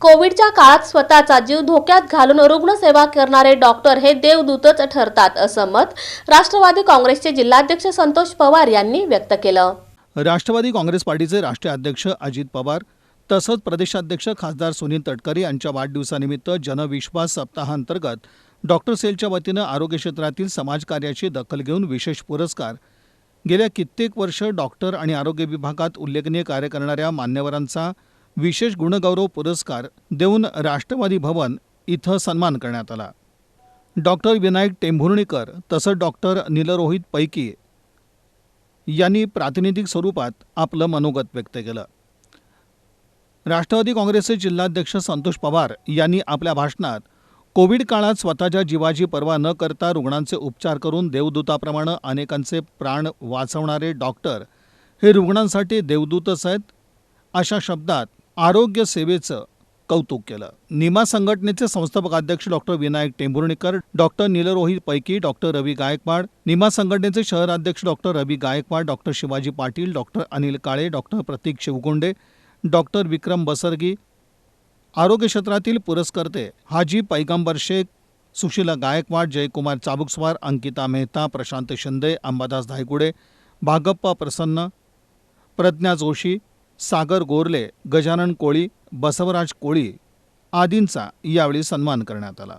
कोविडच्या काळात स्वतःचा जीव धोक्यात घालून रुग्णसेवा करणारे डॉक्टर हे देवदूतच ठरतात असं मत राष्ट्रवादी काँग्रेसचे जिल्हाध्यक्ष संतोष पवार यांनी व्यक्त केलं. राष्ट्रवादी काँग्रेस पार्टीचे राष्ट्रीय अध्यक्ष अजित पवार तसंच प्रदेशाध्यक्ष खासदार सुनील तटकरे यांच्या वाढदिवसानिमित्त जनविश्वास सप्ताहांतर्गत डॉक्टर सेलच्या वतीनं आरोग्य क्षेत्रातील समाजकार्याची दखल घेऊन विशेष पुरस्कार. गेल्या कित्येक वर्ष डॉक्टर आणि आरोग्य विभागात उल्लेखनीय कार्य करणाऱ्या मान्यवरांचा विशेष गुणगौरव पुरस्कार देऊन राष्ट्रवादी भवन इथं सन्मान करण्यात आला. डॉक्टर विनायक टेंभुर्णीकर तसंच डॉक्टर निलरोहित पैकी यांनी प्रातिनिधिक स्वरूपात आपलं मनोगत व्यक्त केलं. राष्ट्रवादी काँग्रेसचे जिल्हाध्यक्ष संतोष पवार यांनी आपल्या भाषणात कोविड काळात स्वतःच्या जीवाची पर्वा न करता रुग्णांचे उपचार करून देवदूताप्रमाणे अनेकांचे प्राण वाचवणारे डॉक्टर हे रुग्णांसाठी देवदूतच आहेत अशा शब्दात आरोग्य सेवेचं कौतुक केलं. निमा संघटनेचे संस्थापक अध्यक्ष डॉक्टर विनायक टेंभुर्णीकर डॉक्टर नीलरोही पैकी डॉक्टर रवी गायकवाड निमा संघटनेचे शहर अध्यक्ष doctor Ravi Gaikwad doctor Shivaji Patil doctor Anil Kale doctor Pratik Shivgunde doctor Vikram Basargi आरोग्य क्षेत्रातील पुरस्कर्ते हाजी पैगंबर शेख सुशीला गायकवाड जयकुमार चाबुकस्वार अंकिता मेहता प्रशांत शिंदे अंबादास धायगुडे भागप्पा प्रसन्न प्रज्ञा जोशी सागर गोरले गजानन कोळी बसवराज कोळी आदींचा यावेळी सन्मान करण्यात आला.